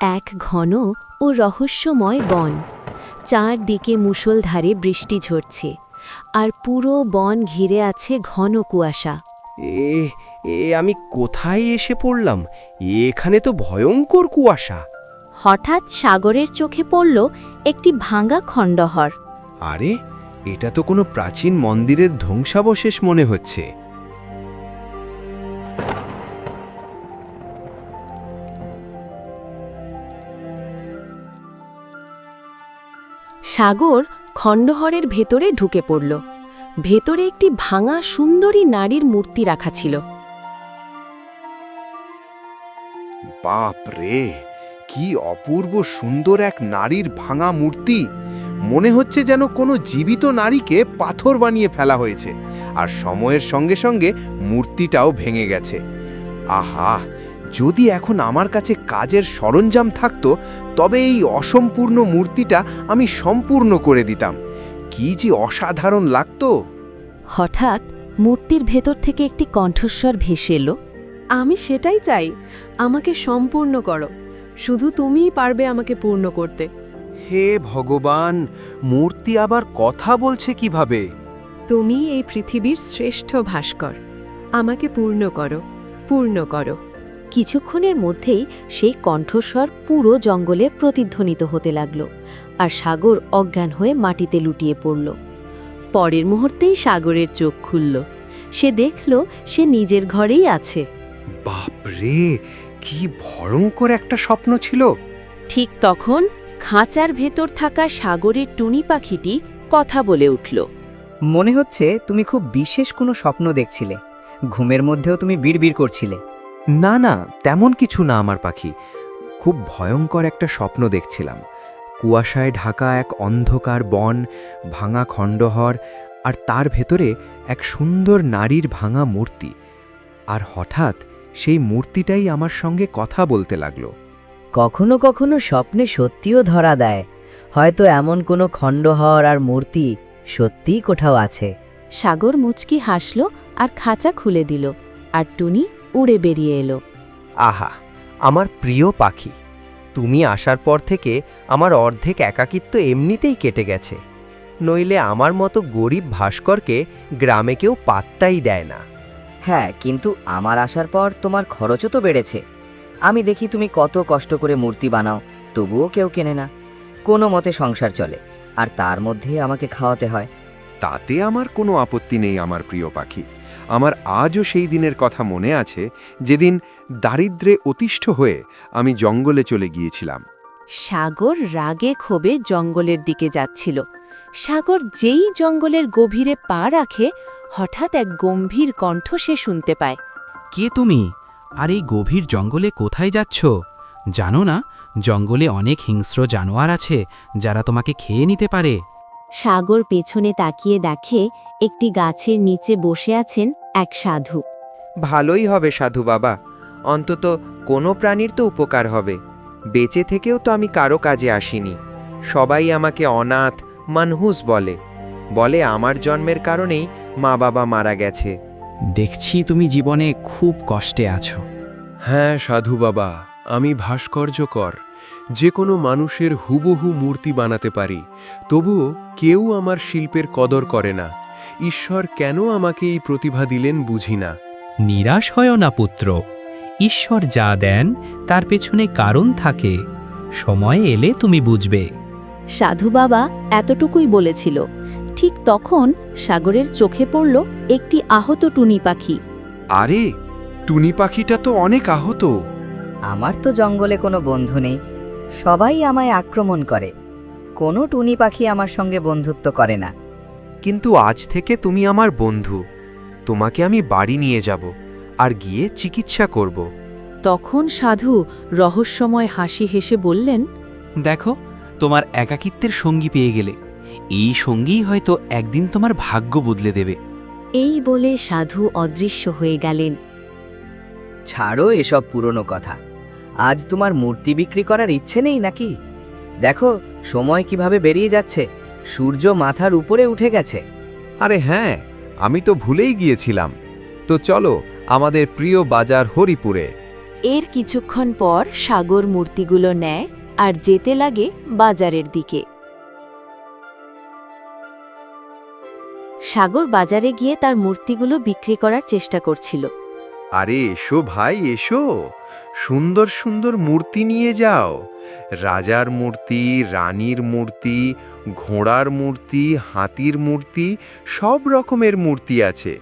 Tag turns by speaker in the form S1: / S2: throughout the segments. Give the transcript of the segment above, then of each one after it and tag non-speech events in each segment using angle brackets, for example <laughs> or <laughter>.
S1: এক ঘন ও রহস্যময় বন। চারদিকে মুষলধারে বৃষ্টি ঝরছে আর পুরো বন ঘিরে আছে ঘন কুয়াশা।
S2: এ এ আমি কোথায় এসে পড়লাম? এখানে তো ভয়ঙ্কর কুয়াশা।
S1: হঠাৎ সাগরের চোখে পড়ল একটি ভাঙা খণ্ডহর।
S2: আরে এটা তো কোনো প্রাচীন মন্দিরের ধ্বংসাবশেষ মনে হচ্ছে।
S1: সাগর খণ্ডহরের ভেতরে ঢুকে পড়ল। ভেতরে একটি ভাঙা সুন্দরী নারীর মূর্তি রাখা ছিল।
S2: বাপ রে, কি অপূর্ব সুন্দর এক নারীর ভাঙা মূর্তি। মনে হচ্ছে যেন কোনো জীবিত নারীকে পাথর বানিয়ে ফেলা হয়েছে, আর সময়ের সঙ্গে সঙ্গে মূর্তিটাও ভেঙে গেছে। আহা যদি এখন আমার কাছে কাজের সরঞ্জাম থাকতো তবে এই অসম্পূর্ণ মূর্তিটা আমি সম্পূর্ণ করে দিতাম। কি যে অসাধারণ লাগতো!
S1: হঠাৎ মূর্তির ভেতর থেকে একটি কণ্ঠস্বর ভেসে এলো।
S3: আমি সেটাই চাই। আমাকে সম্পূর্ণ করো। শুধু তুমিই পারবে আমাকে পূর্ণ করতে।
S2: হে ভগবান মূর্তি আবার কথা বলছে কীভাবে?
S3: তুমি এই পৃথিবীর শ্রেষ্ঠ ভাস্কর। আমাকে পূর্ণ করো পূর্ণ করো।
S1: কিছুক্ষণের মধ্যেই সেই কণ্ঠস্বর পুরো জঙ্গলে প্রতিধ্বনিত হতে লাগল আর সাগর অজ্ঞান হয়ে মাটিতে লুটিয়ে পড়ল। পরের মুহূর্তেই সাগরের চোখ খুলল। সে দেখল সে নিজের ঘরেই আছে।
S2: বাপরে কি ভয়ঙ্কর একটা স্বপ্ন ছিল।
S1: ঠিক তখন খাঁচার ভেতর থাকা সাগরের টুনি পাখিটি কথা বলে উঠল।
S4: মনে হচ্ছে তুমি খুব বিশেষ কোনো স্বপ্ন দেখছিলে। ঘুমের মধ্যেও তুমি বিড়বিড় করছিলে।
S2: না না তেমন কিছু না আমার পাখি। খুব ভয়ঙ্কর একটা স্বপ্ন দেখছিলাম। কুয়াশায় ঢাকা এক অন্ধকার বন ভাঙা খণ্ডহর আর তার ভেতরে এক সুন্দর নারীর ভাঙা মূর্তি। আর হঠাৎ সেই মূর্তিটাই আমার সঙ্গে কথা বলতে লাগল।
S4: কখনো কখনো স্বপ্নে সত্যিও ধরা দেয়। হয়তো এমন কোনো খণ্ডহর আর মূর্তি সত্যিই কোথাও আছে।
S1: সাগর মুচকি হাসল আর খাঁচা খুলে দিল। আর টুনি উড়ে বেরিয়ে এলো।
S5: আহা আমার প্রিয় পাখি তুমি আসার পর থেকে আমার অর্ধেক একাকিত্ব এমনিতেই কেটে গেছে। নইলে আমার মতো গরিব ভাস্করকে গ্রামে কেউ পাত্তাই দেয় না।
S4: হ্যাঁ কিন্তু আমার আসার পর তোমার খরচও তো বেড়েছে। আমি দেখি তুমি কত কষ্ট করে মূর্তি বানাও তবুও কেউ কেনে না। কোনো মতে সংসার চলে আর তার মধ্যে আমাকে খাওয়াতে হয়।
S6: তাতে আমার কোনো আপত্তি নেই আমার প্রিয় পাখি। আমার আজও সেই দিনের কথা মনে আছে যেদিন দারিদ্রে অতিষ্ঠ হয়ে আমি জঙ্গলে চলে গিয়েছিলাম।
S1: সাগর রাগে ক্ষোভে জঙ্গলের দিকে যাচ্ছিল। সাগর যেই জঙ্গলের গভীরে পা রাখে হঠাৎ এক গম্ভীর কণ্ঠ সে শুনতে পায়।
S7: কে তুমি? আর এই গভীর জঙ্গলে কোথায় যাচ্ছ? জানো না জঙ্গলে অনেক হিংস্র জানোয়ার আছে যারা তোমাকে খেয়ে নিতে পারে।
S1: সাগর পেছনে তাকিয়ে দেখে একটি গাছের নিচে বসে আছেন এক সাধু।
S5: ভালোই হবে সাধু বাবা অন্তত কোনো প্রাণীর তো উপকার হবে। বেঁচে থেকেও তো আমি কারও কাজে আসিনি। সবাই আমাকে অনাথ মানহুস বলে। বলে আমার জন্মের কারণেই মা বাবা মারা গেছে।
S7: দেখছি তুমি জীবনে খুব কষ্টে আছো।
S6: হ্যাঁ সাধু বাবা আমি ভাস্কর্যকর। যে কোনো মানুষের হুবহু মূর্তি বানাতে পারি। তবুও কেউ আমার শিল্পের কদর করে না। ঈশ্বর কেন আমাকে এই প্রতিভা দিলেন বুঝি না।
S7: নিরাশ হয় না পুত্র। ঈশ্বর যা দেন তার পেছনে কারণ থাকে। সময় এলে তুমি বুঝবে।
S1: সাধু বাবা এতটুকুই বলেছিল। ঠিক তখন সাগরের চোখে পড়ল একটি আহত টুনি পাখি।
S6: আরে টুনি পাখিটা তো অনেক আহত।
S4: আমার তো জঙ্গলে কোনো বন্ধু নেই। সবাই আমায় আক্রমণ করে। কোনো টুনি পাখি আমার সঙ্গে বন্ধুত্ব করে না।
S5: কিন্তু আজ থেকে তুমি আমার বন্ধু। তোমাকে আমি বাড়ি নিয়ে যাব আর গিয়ে চিকিৎসা করব।
S1: তখন সাধু রহস্যময় হাসি হেসে বললেন
S7: দেখো তোমার একাকিত্বের সঙ্গী পেয়ে গেলে। এই সঙ্গীই হয়তো একদিন তোমার ভাগ্য বদলে দেবে।
S1: এই বলে সাধু অদৃশ্য হয়ে গেলেন।
S4: ছাড়ো এসব পুরনো কথা। আজ তোমার মূর্তি বিক্রি করার ইচ্ছে নেই নাকি? দেখো সময় কীভাবে বেরিয়ে যাচ্ছে। সূর্য মাথার উপরে উঠে গেছে।
S2: আরে হ্যাঁ আমি তো ভুলেই গিয়েছিলাম। তো চলো আমাদের প্রিয় বাজার হরিপুরে।
S1: এর কিছুক্ষণ পর সাগর মূর্তিগুলো নেয় আর যেতে লাগে বাজারের দিকে। সাগর বাজারে গিয়ে তার মূর্তিগুলো বিক্রি করার চেষ্টা করছিল।
S2: আরে এসো ভাই এসো। সুন্দর সুন্দর মূর্তি নিয়ে যাও। রাজার মূর্তি রানীর মূর্তি ঘোড়ার মূর্তি হাতির মূর্তি সব রকমের মূর্তি আছে।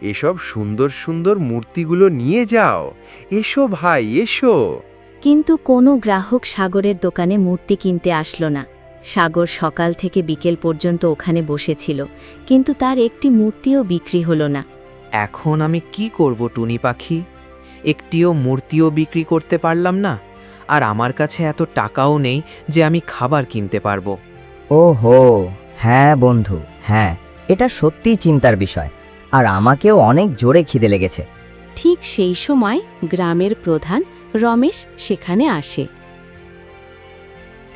S2: এসব সুন্দর সুন্দর মূর্তিগুলো নিয়ে যাও। এসো ভাই এসো।
S1: কিন্তু কোনো গ্রাহক সাগরের দোকানে মূর্তি কিনতে আসলো না। সাগর সকাল থেকে বিকেল পর্যন্ত ওখানে বসেছিল কিন্তু তার একটি মূর্তিও বিক্রি হলো না।
S8: এখন আমি কি করব টুনি পাখি? একটিও মূর্তিও বিক্রি করতে পারলাম না। আর আমার কাছে এত টাকাও নেই যে আমি খাবার কিনতে পারব।
S4: ওহো হ্যাঁ বন্ধু হ্যাঁ এটা সত্যিই চিন্তার বিষয়। আর আমাকেও অনেক জোরে খিদে লেগেছে।
S1: ঠিক সেই সময় গ্রামের প্রধান রমেশ সেখানে আসে।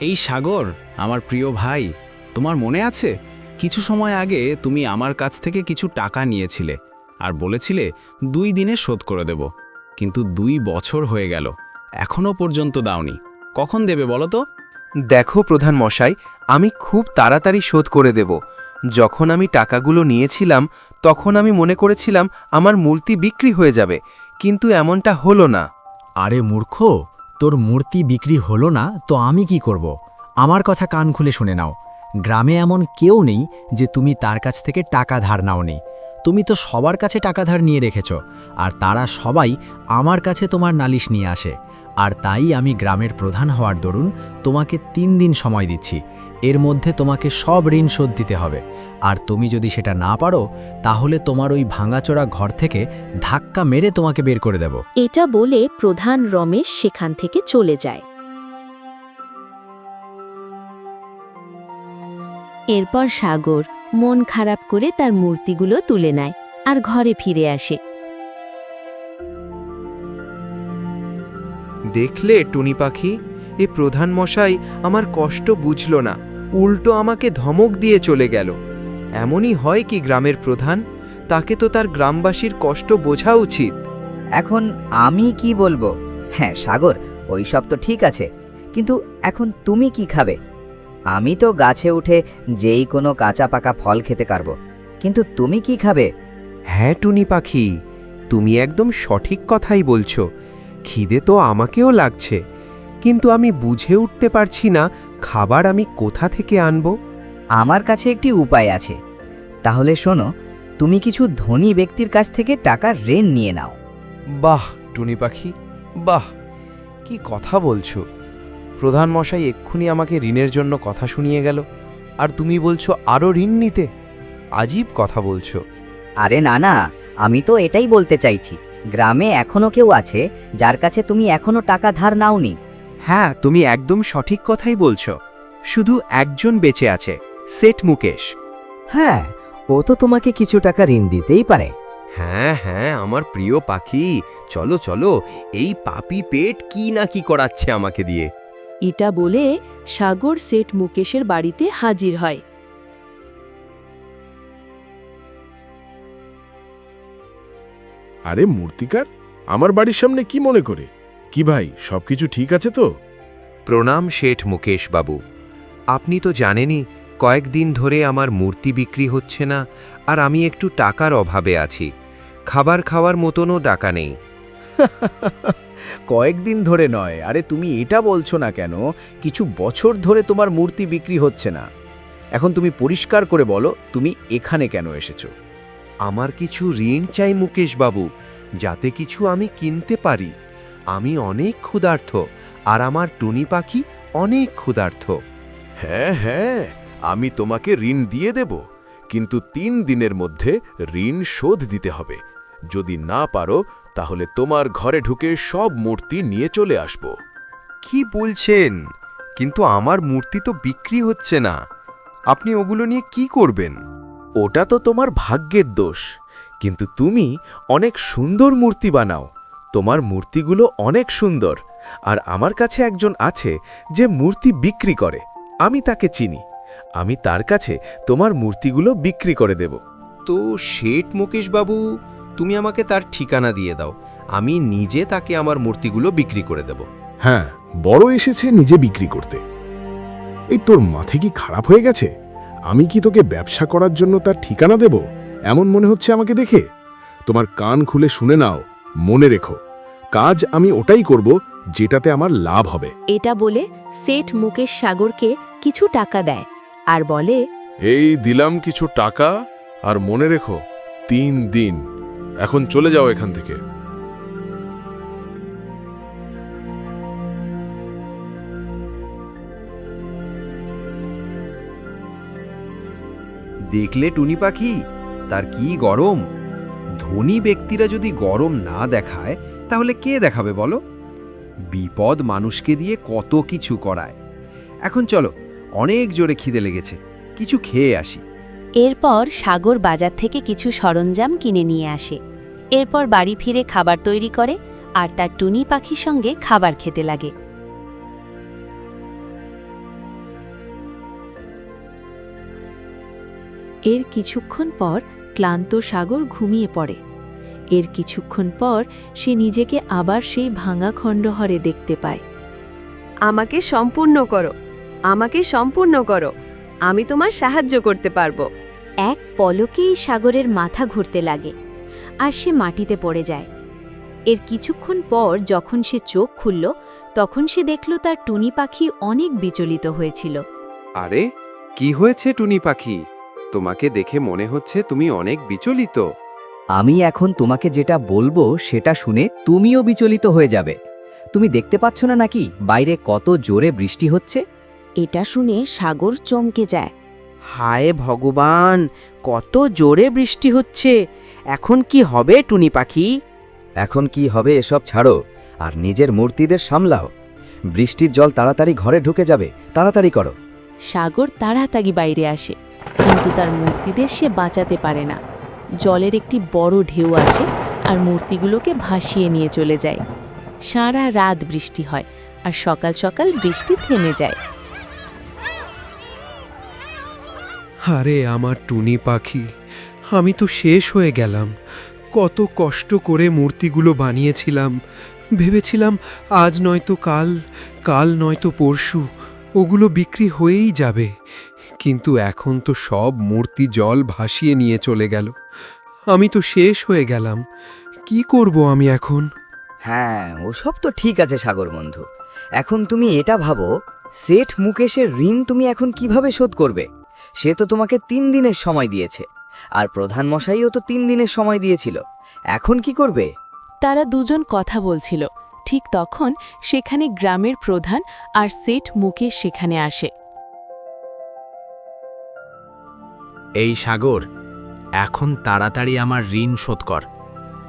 S9: এই সাগর আমার প্রিয় ভাই তোমার মনে আছে? কিছু সময় আগে তুমি আমার কাছ থেকে কিছু টাকা নিয়েছিলে আর বলেছিলে দুই দিনে শোধ করে দেব। কিন্তু দুই বছর হয়ে গেল। এখনও পর্যন্ত দাওনি। কখন দেবে বলো তো?
S2: দেখো প্রধান মশাই আমি খুব তাড়াতাড়ি শোধ করে দেব। যখন আমি টাকাগুলো নিয়েছিলাম তখন আমি মনে করেছিলাম আমার মূর্তি বিক্রি হয়ে যাবে কিন্তু এমনটা হলো না।
S10: আরে মূর্খ তোর মূর্তি বিক্রি হলো না তো আমি কি করব? আমার কথা কান খুলে শুনে নাও। গ্রামে এমন কেউ নেই যে তুমি তার কাছ থেকে টাকা ধার নাওনি। তুমি তো সবার কাছে টাকা ধার নিয়ে রেখেছ আর তারা সবাই আমার কাছে তোমার নালিশ নিয়ে আসে। আর তাই আমি গ্রামের প্রধান হওয়ার দরুন তোমাকে তিন দিন সময় দিচ্ছি। এর মধ্যে তোমাকে সব ঋণ শোধ দিতে হবে। আর তুমি যদি সেটা না পারো, তাহলে তোমার ওই ভাঙাচোরা ঘর থেকে ধাক্কা মেরে তোমাকে বের করে দেব।
S1: এটা বলে প্রধান রমেশ সেখান থেকে চলে যায়। এরপর সাগর মন খারাপ করে তার মূর্তিগুলো তুলে নেয় আর ঘরে ফিরে আসে।
S2: দেখলে টুনি পাখি? এ প্রধান মশাই আমার কষ্ট বুঝল না উল্টো আমাকে ধমক দিয়ে চলে গেল। এমনই হয় কি গ্রামের প্রধান? তাকে তো তার গ্রামবাসীর কষ্ট বোঝা উচিত।
S4: এখন আমি কি বলব? হ্যাঁ সাগর ওই সব তো ঠিক আছে কিন্তু এখন তুমি কি খাবে? আমি তো গাছে উঠে যেই কোনো কাঁচা পাকা ফল খেতে পারব কিন্তু তুমি কি খাবে?
S2: হ্যাঁ টুনি পাখি তুমি একদম সঠিক কথাই বলছো। খিদে তো আমাকেও লাগছে কিন্তু আমি বুঝে উঠতে পারছি না খাবার আমি কোথা থেকে আনব।
S4: আমার কাছে একটি উপায় আছে। তাহলে শোনো তুমি কিছু ধনী ব্যক্তির কাছ থেকে টাকা ঋণ নিয়ে নাও।
S2: বাহ টুনি পাখি বাহ কি কথা বলছো। প্রধান মশাই এক্ষুনি আমাকে ঋণের জন্য কথা শুনিয়ে গেল আর তুমি বলছো আরও ঋণ নিতে। আজীব কথা বলছো।
S4: আরে না না আমি তো এটাই বলতে চাইছি। গ্রামে এখনও কেউ আছে যার কাছে তুমি এখনও টাকা ধার নাওনি।
S2: হ্যাঁ তুমি একদম সঠিক কথাই বলছো। শুধু একজন বেঁচে আছে সেট মুকেশ।
S8: হ্যাঁ ও তো তোমাকে কিছু টাকা ঋণ দিতেই পারে।
S2: হ্যাঁ হ্যাঁ আমার প্রিয় পাখি। চলো চলো এই পাপি পেট কি না কি করাচ্ছে আমাকে দিয়ে।
S3: এটা বলে সাগর সেট মুকেশের বাড়িতে হাজির হয়।
S11: আরে মূর্তিকার আমার বাড়ির সামনে কি মনে করে? কি ভাই সবকিছু ঠিক আছে তো?
S2: প্রণাম শেঠ মুকেশ বাবু। আপনি তো জানেনই কয়েকদিন ধরে আমার মূর্তি বিক্রি হচ্ছে না আর আমি একটু টাকার অভাবে আছি। খাবার খাওয়ার মতনও টাকা নেই। <laughs>
S12: কয়েকদিন ধরে নয় আরে তুমি এটা বলছো না কেন? কিছু বছর ধরে তোমার মূর্তি বিক্রি হচ্ছে না। এখন তুমি পরিষ্কার করে বলো তুমি এখানে কেন এসেছ?
S2: আমার কিছু ঋণ চাই মুকেশ বাবু যাতে কিছু আমি কিনতে পারি। আমি অনেক ক্ষুধার্থ আর আমার টুনি পাখি অনেক ক্ষুধার্থ।
S11: হ্যাঁ হ্যাঁ আমি তোমাকে ঋণ দিয়ে দেব কিন্তু তিন দিনের মধ্যে ঋণ শোধ দিতে হবে। যদি না পারো তাহলে তোমার ঘরে ঢুকে সব মূর্তি নিয়ে চলে আসব।
S2: কি বলছেন? কিন্তু আমার মূর্তি তো বিক্রি হচ্ছে না। আপনি ওগুলো নিয়ে কি করবেন?
S12: ওটা তো তোমার ভাগ্যের দোষ। কিন্তু তুমি অনেক সুন্দর মূর্তি বানাও। তোমার মূর্তিগুলো অনেক সুন্দর। আর আমার কাছে একজন আছে যে মূর্তি বিক্রি করে। আমি তাকে চিনি। আমি তার কাছে তোমার মূর্তিগুলো বিক্রি করে দেব।
S2: তো শেঠ মুকেশ বাবু তুমি আমাকে তার ঠিকানা দিয়ে দাও।
S13: আমি নিজে তাকে আমার মূর্তিগুলো বিক্রি করে দেব।
S11: হ্যাঁ বড় এসেছে নিজে বিক্রি করতে। এই তোর মাথে কি খারাপ হয়ে গেছে? আমি কি তোকে ব্যবসা করার জন্য তার ঠিকানা দেব? এমন মনে হচ্ছে আমাকে দেখে। তোমার কান খুলে শুনে নাও মনে রেখো। কাজ আমি ওটাই করব যেটাতে আমার লাভ হবে।
S1: এটা বলে সেট মুকেশ সাগরকে কিছু টাকা দেয় আর বলে
S14: এই দিলাম কিছু টাকা আর মনে রেখো তিন দিন। এখন চলে যাও এখান থেকে।
S13: দেখলে টুনি পাখি? তার কি গরম? ধনী ব্যক্তিরা যদি গরম না দেখায়, তাহলে কে দেখাবে বলো? বিপদ মানুষকে দিয়ে কত কিছু করায়। এখন চলো, অনেক জোরে খিদে লেগেছে, কিছু খেয়ে আসি।
S1: এরপর সাগর বাজার থেকে কিছু সরঞ্জাম কিনে নিয়ে আসে। এরপর বাড়ি ফিরে খাবার তৈরি করে আর তার টুনি পাখির সঙ্গে খাবার খেতে লাগে। এর কিছুক্ষণ পর ক্লান্ত সাগর ঘুমিয়ে পড়ে। এর কিছুক্ষণ পর সে নিজেকে আবার সেই ভাঙা খণ্ডহরে দেখতে পায়।
S3: আমাকে সম্পূর্ণ করো, আমাকে সম্পূর্ণ করো, আমি তোমার সাহায্য করতে পারব।
S1: এক পলকেই সাগরের মাথা ঘুরতে লাগে আর সে মাটিতে পড়ে যায়। এর কিছুক্ষণ পর যখন সে চোখ খুলল, তখন সে দেখল তার টুনি পাখি অনেক বিচলিত হয়েছিল।
S13: আরে, কি হয়েছে টুনি পাখি? তোমাকে দেখে মনে হচ্ছে তুমি অনেক বিচলিত।
S4: আমি এখন তোমাকে যেটা বলব সেটা শুনে তুমিও বিচলিত হয়ে যাবে। তুমি দেখতে পাচ্ছ না নাকি বাইরে কত জোরে বৃষ্টি হচ্ছে?
S1: এটা শুনে সাগর চমকে যায়।
S8: হায় ভগবান কত জোরে বৃষ্টি হচ্ছে। এখন কি হবে টুনি পাখি?
S4: এখন কি হবে এসব ছাড়ো আর নিজের মূর্তিদের সামলাও। বৃষ্টির জল তাড়াতাড়ি ঘরে ঢুকে যাবে তাড়াতাড়ি করো।
S1: সাগর তাড়াতাড়ি বাইরে আসে। কিন্তু তার মূর্তিদের সে বাঁচাতে পারে না। জলের একটি বড় ঢেউ আসে আর মূর্তিগুলোকে ভাসিয়ে নিয়ে চলে যায়। সারা রাত বৃষ্টি হয় আর সকাল সকাল বৃষ্টি থেমে যায়।
S2: আরে আমার টুনি পাখি, আমি তো শেষ হয়ে গেলাম। কত কষ্ট করে মূর্তিগুলো বানিয়েছিলাম। ভেবেছিলাম আজ নয়তো কাল কাল নয়তো পরশু, ওগুলো বিক্রি হয়েই যাবে। কিন্তু এখন তো সব মূর্তি জল ভাসিয়ে নিয়ে চলে গেল। আমি তো শেষ হয়ে গেলাম। কি করব আমি এখন?
S4: হ্যাঁ ওসব তো ঠিক আছে সাগর বন্ধু। এখন তুমি এটা ভাবো সেঠ মুকেশের ঋণ তুমি এখন কীভাবে শোধ করবে? সে তো তোমাকে তিন দিনের সময় দিয়েছে আর প্রধান মশাইও তো তিন দিনের সময় দিয়েছিল। এখন কি করবে?
S1: তারা দুজন কথা বলছিল। ঠিক তখন সেখানে গ্রামের প্রধান আর সেট মুকেশ সেখানে আসে।
S15: এই সাগর এখন তাড়াতাড়ি আমার ঋণ শোধ কর।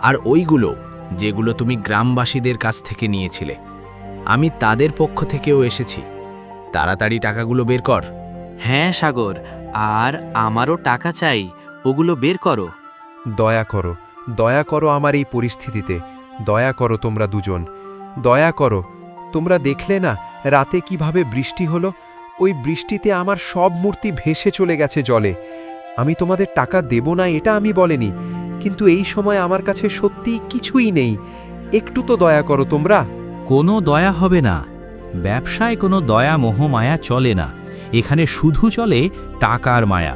S15: আর ওইগুলো যেগুলো তুমি গ্রামবাসীদের কাছ থেকে নিয়েছিলে আমি তাদের পক্ষ থেকেও এসেছি। তাড়াতাড়ি টাকাগুলো বের কর।
S10: হ্যাঁ সাগর আর আমারও টাকা চাই ওগুলো বের করো।
S2: দয়া করো দয়া করো আমার এই পরিস্থিতিতে। দয়া করো তোমরা দুজন। দয়া করো তোমরা দেখলে না রাতে কীভাবে বৃষ্টি হলো? ওই বৃষ্টিতে আমার সব মূর্তি ভেসে চলে গেছে জলে। আমি তোমাদের টাকা দেব না, এটা আমি বলেনি। কিন্তু এই সময় আমার কাছে সত্যিই কিছুই নেই। একটু তো দয়া করো তোমরা।
S10: কোনো দয়া হবে না। ব্যবসায় কোনো দয়া, মোহ, মায়া চলে না। এখানে শুধু চলে টাকার মায়া।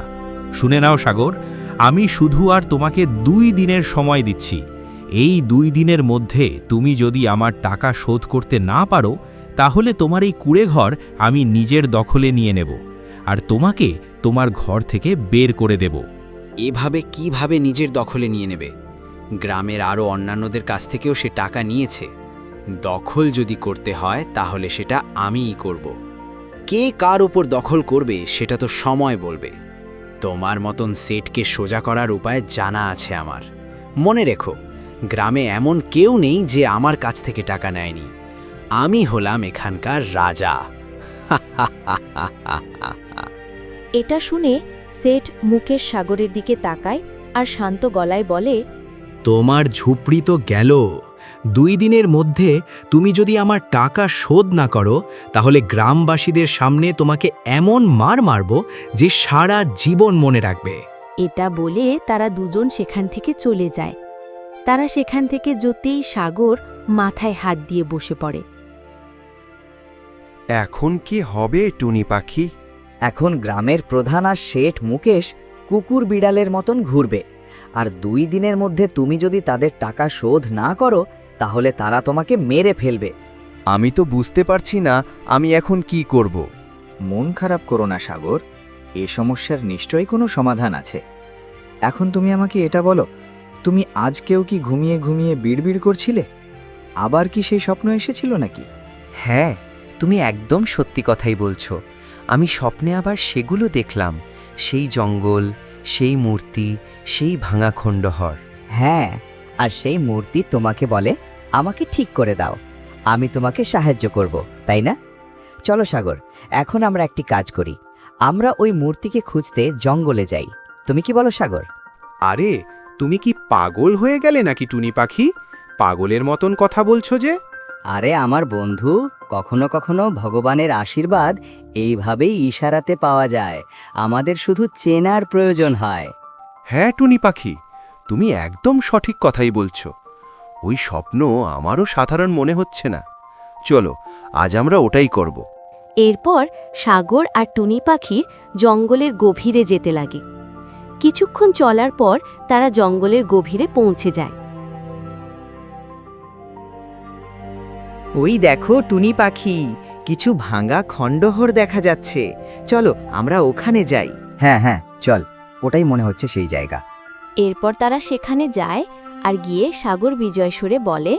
S10: শুনে নাও, সাগর, আমি শুধু আর তোমাকে দুই দিনের সময় দিচ্ছি। এই দুই দিনের মধ্যে তুমি যদি আমার টাকা শোধ করতে না পারো, তাহলে তোমার এই কুড়ে ঘর আমি নিজের দখলে নিয়ে নেব। আর তোমাকে তোমার ঘর থেকে বের করে দেব।
S8: এভাবে কীভাবে নিজের দখলে নিয়ে নেবে? গ্রামের আরও অন্যান্যদের কাছ থেকেও সে টাকা নিয়েছে। দখল যদি করতে হয়, তাহলে সেটা আমিই করব। কে কার উপর দখল করবে, সেটা তো সময় বলবে। তোমার মতন সেটকে সোজা করার উপায় জানা আছে আমার। মনে রেখো, গ্রামে এমন কেউ নেই যে আমার কাছ থেকে টাকা নেয়নি। আমি হলাম এখানকার রাজা।
S1: এটা শুনে সেট মুকেশ সাগরের দিকে তাকায় আর শান্ত গলায় বলে
S10: তোমার ঝুপড়ি তো গেল। দুই দিনের মধ্যে তুমি যদি আমার টাকা শোধ না করো তাহলে গ্রামবাসীদের সামনে তোমাকে এমন মার মারব যে সারা জীবন মনে রাখবে।
S1: এটা বলে তারা দুজন সেখান থেকে চলে যায়। তারা সেখান থেকে যেতেই সাগর মাথায় হাত দিয়ে বসে পড়ে।
S2: এখন কি হবে টুনি পাখি?
S4: এখন গ্রামের প্রধান আর শেঠ মুকেশ কুকুর বিড়ালের মতন ঘুরবে। আর দুই দিনের মধ্যে তুমি যদি তাদের টাকা শোধ না করো তাহলে তারা তোমাকে মেরে ফেলবে।
S12: আমি তো বুঝতে পারছি না আমি এখন কি করব।
S16: মন খারাপ করো না সাগর। এ সমস্যার নিশ্চয়ই কোনো সমাধান আছে। এখন তুমি আমাকে এটা বলো তুমি আজকেও কি ঘুমিয়ে ঘুমিয়ে বিড়বিড় করছিলে? আবার কি সেই স্বপ্ন এসেছিল নাকি?
S5: হ্যাঁ তুমি একদম সত্যি কথাই বলছো। আমি স্বপ্নে আবার সেগুলো দেখলাম সেই জঙ্গল সেই মূর্তি সেই ভাঙা খণ্ডহর।
S4: হ্যাঁ আর সেই মূর্তি তোমাকে বলে আমাকে ঠিক করে দাও। আমি তোমাকে সাহায্য করব তাই না? চলো সাগর এখন আমরা একটি কাজ করি। আমরা ওই মূর্তিকে খুঁজতে জঙ্গলে যাই। তুমি কি বলো সাগর?
S2: আরে তুমি কি পাগল হয়ে গেলে নাকি টুনি পাখি? পাগলের মতন কথা বলছো যে।
S4: আরে আমার বন্ধু কখনো কখনো ভগবানের আশীর্বাদ এইভাবেই ইশারাতে পাওয়া যায়। আমাদের শুধু চেনার প্রয়োজন হয়।
S2: হ্যাঁ টুনি পাখি তুমি একদম সঠিক কথাই বলছো। ওই স্বপ্ন আমারও সাধারণ মনে হচ্ছে না। চলো আজ আমরা ওটাই করব।
S1: এরপর সাগর আর টুনি পাখির জঙ্গলের গভীরে যেতে লাগে। কিছুক্ষণ চলার পর তারা জঙ্গলের গভীরে পৌঁছে যায়।
S5: ওই দেখো টুনি পাখি। কিছু ভাঙা খণ্ডহর দেখা যাচ্ছে। চলো আমরা ওখানে যাই।
S16: হ্যাঁ হ্যাঁ চল। ওটাই মনে হচ্ছে সেই জায়গা।
S1: এরপর তারা সেখানে যায় আর গিয়ে সাগর বিজয় সুরে বলে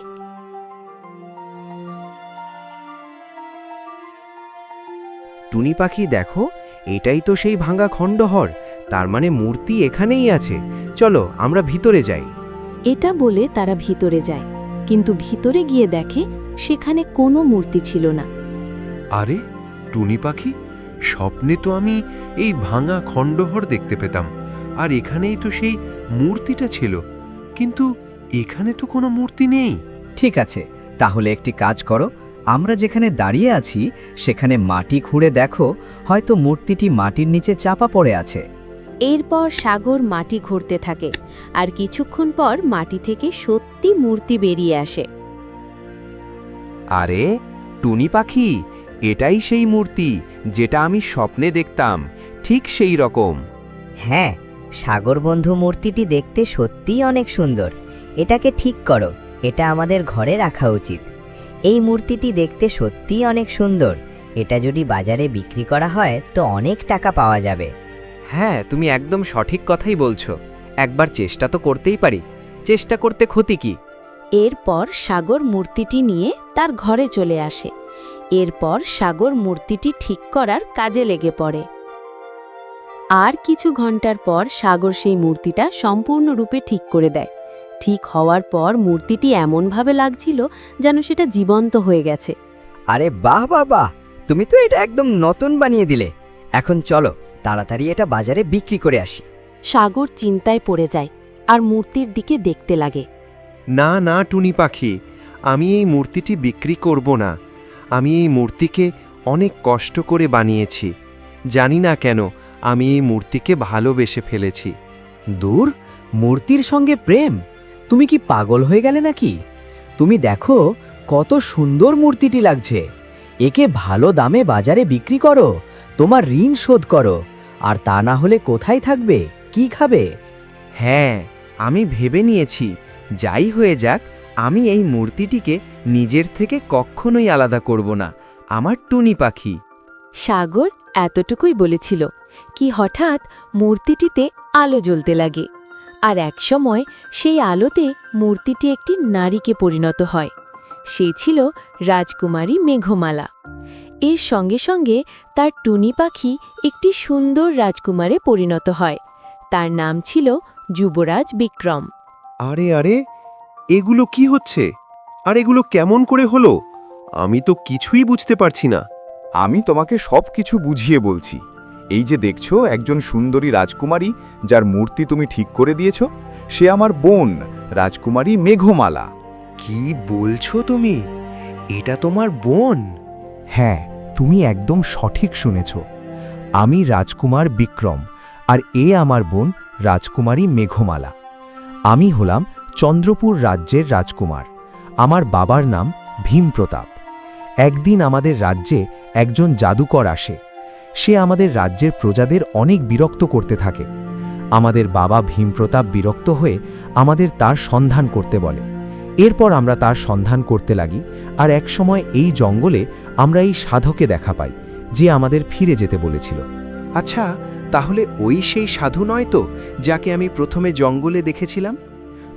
S2: টুনি পাখি দেখো এটাই তো সেই ভাঙা খণ্ডহর। তার মানে মূর্তি এখানেই আছে। চলো আমরা ভিতরে যাই।
S1: এটা বলে তারা ভিতরে যায়। কিন্তু ভিতরে গিয়ে দেখে সেখানে কোনো মূর্তি ছিল না।
S6: আরে টুনি পাখি স্বপ্নে তো আমি এই ভাঙা খণ্ডহর দেখতে পেতাম আর এখানেই তো সেই মূর্তিটা ছিল কিন্তু এখানে তো কোনো মূর্তি নেই।
S16: ঠিক আছে তাহলে একটি কাজ করো আমরা যেখানে দাঁড়িয়ে আছি সেখানে মাটি খুঁড়ে দেখো হয়তো মূর্তিটি মাটির নিচে চাপা পড়ে আছে।
S1: এরপর সাগর মাটি ঘুরতে থাকে আর কিছুক্ষণ পর মাটি থেকে সত্যি মূর্তি বেরিয়ে আসে।
S2: আরে টুনি পাখি এটাই সেই মূর্তি যেটা আমি স্বপ্নে দেখতাম ঠিক সেই রকম।
S4: হ্যাঁ সাগর বন্ধু মূর্তিটি দেখতে সত্যিই অনেক সুন্দর। এটাকে ঠিক করো এটা আমাদের ঘরে রাখা উচিত। এই মূর্তিটি দেখতে সত্যিই অনেক সুন্দর। এটা যদি বাজারে বিক্রি করা হয় তো অনেক টাকা পাওয়া যাবে।
S5: হ্যাঁ তুমি একদম সঠিক কথাই বলছো। একবার চেষ্টা তো করতেই পারি। চেষ্টা করতে ক্ষতি কি?
S1: এরপর সাগর মূর্তিটি নিয়ে তার ঘরে চলে আসে। এরপর সাগর মূর্তিটি ঠিক করার কাজে লেগে পড়ে। আর কিছু ঘণ্টার পর সাগর সেই মূর্তিটা সম্পূর্ণরূপে ঠিক করে দেয়। ঠিক হওয়ার পর মূর্তিটি এমনভাবে লাগছিল যেন সেটা জীবন্ত হয়ে গেছে।
S4: আরে বাহ বাহ বাহ! তুমি তো এটা একদম নতুন বানিয়ে দিলে। এখন চলো তাড়াতাড়ি এটা বাজারে বিক্রি করে আসি।
S1: সাগর চিন্তায় পড়ে যায় আর মূর্তির দিকে দেখতে লাগে।
S2: না না টুনি পাখি আমি এই মূর্তিটি বিক্রি করব না। আমি এই মূর্তিকে অনেক কষ্ট করে বানিয়েছি। জানি না কেন আমি এই মূর্তিকে ভালোবেসে ফেলেছি।
S10: দূর মূর্তির সঙ্গে প্রেম? তুমি কি পাগল হয়ে গেলে নাকি? তুমি দেখো কত সুন্দর মূর্তিটি লাগছে। একে ভালো দামে বাজারে বিক্রি করো তোমার ঋণ শোধ করো। আর তা না হলে কোথায় থাকবে? কি খাবে?
S2: হ্যাঁ আমি ভেবে নিয়েছি যাই হয়ে যাক, আমি এই মূর্তিটিকে নিজের থেকে কখনোই আলাদা করব না, আমার টুনি পাখি।
S1: সাগর এতটুকুই বলেছিল কি হঠাৎ মূর্তিটিতে আলো জ্বলতে লাগে। আর একসময় সেই আলোতে মূর্তিটি একটি নারীকে পরিণত হয়। সে ছিল রাজকুমারী মেঘমালা। এর সঙ্গে সঙ্গে তার টুনি পাখি একটি সুন্দর রাজকুমারে পরিণত হয়। তার নাম ছিল যুবরাজ বিক্রম।
S6: আরে আরে এগুলো কি হচ্ছে? আর এগুলো কেমন করে হলো? আমি তো কিছুই বুঝতে পারছি না।
S17: আমি তোমাকে সব কিছু বুঝিয়ে বলছি। এই যে দেখছ একজন সুন্দরী রাজকুমারী যার মূর্তি তুমি ঠিক করে দিয়েছ সে আমার বোন রাজকুমারী মেঘমালা।
S2: কি বলছো তুমি? এটা তোমার বোন?
S18: হ্যাঁ তুমি একদম সঠিক শুনেছ। আমি রাজকুমার বিক্রম আর এ আমার বোন রাজকুমারী মেঘমালা। আমি হলাম চন্দ্রপুর রাজ্যের রাজকুমার। আমার বাবার নাম ভীমপ্রতাপ একদিন আমাদের রাজ্যে একজন জাদুকর আসে। সে আমাদের রাজ্যের প্রজাদের অনেক বিরক্ত করতে থাকে। আমাদের বাবা ভীমপ্রতাপ বিরক্ত হয়ে আমাদের তার সন্ধান করতে বলে। এরপর আমরা তার সন্ধান করতে লাগি আর একসময় এই জঙ্গলে আমরা এই সাধকে দেখা পাই, যে আমাদের ফিরে যেতে বলেছিল।
S2: আচ্ছা তাহলে ওই সেই সাধু নয় তো, যাকে আমি প্রথমে জঙ্গলে দেখেছিলাম?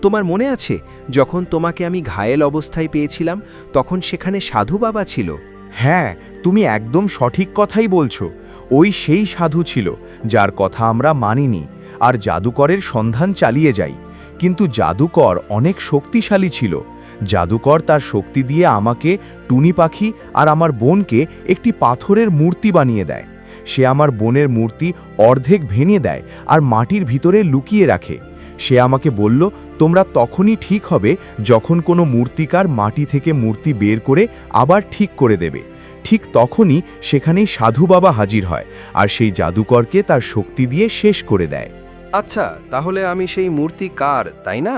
S2: তোমার মনে আছে, যখন তোমাকে আমি ঘায়েল অবস্থায় পেয়েছিলাম, তখন সেখানে সাধু বাবা ছিল?
S17: হ্যাঁ তুমি একদম সঠিক কথাই বলছো। ওই সেই সাধু ছিল, যার কথা আমরা মানিনি, আর জাদুকরের সন্ধান চালিয়ে যাই। কিন্তু জাদুকর অনেক শক্তিশালী ছিল। জাদুকর তার শক্তি দিয়ে আমাকে টুনি পাখি আর আমার বোনকে একটি পাথরের মূর্তি বানিয়ে দেয়। সে আমার বোনের মূর্তি অর্ধেক ভেঙে দেয় আর মাটির ভিতরে লুকিয়ে রাখে। সে আমাকে বলল তোমরা তখনই ঠিক হবে যখন কোনো মূর্তিকার মাটি থেকে মূর্তি বের করে আবার ঠিক করে দেবে। ঠিক তখনই সেখানেই সাধু বাবা হাজির হয় আর সেই জাদুকরকে তার শক্তি দিয়ে শেষ করে দেয়।
S2: আচ্ছা তাহলে আমি সেই মূর্তি কার তাই না?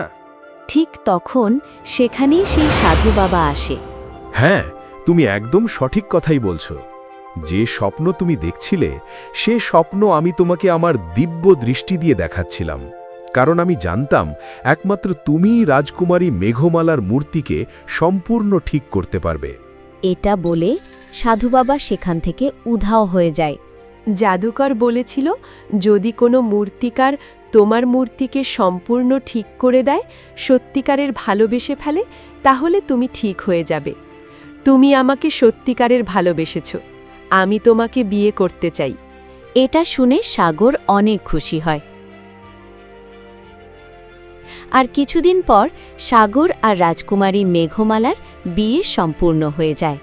S1: ঠিক তখন সেখানেই সেই সাধু বাবা আসে।
S11: হ্যাঁ তুমি একদম সঠিক কথাই বলছো। যে স্বপ্ন তুমি দেখছিলে, সে স্বপ্ন আমি তোমাকে আমার দিব্য দৃষ্টি দিয়ে দেখাচ্ছিলাম। কারণ আমি জানতাম, একমাত্র তুমিই রাজকুমারী মেঘমালার মূর্তিকে সম্পূর্ণ ঠিক করতে পারবে।
S1: এটা বলে সাধু বাবা সেখান থেকে উধাও হয়ে যায়।
S3: জাদুকর বলেছিল, যদি কোনো মূর্তিকার তোমার মূর্তিকে সম্পূর্ণ ঠিক করে দেয়, সত্যিকারের ভালোবেসে ফেলে, তাহলে তুমি ঠিক হয়ে যাবে। তুমি আমাকে সত্যিকারের ভালোবেসেছ। আমি তোমাকে বিয়ে করতে চাই।
S1: এটা শুনে সাগর অনেক খুশি হয়। আর কিছুদিন পর সাগর আর রাজকুমারী মেঘমালার বিয়ে সম্পূর্ণ হয়ে যায়।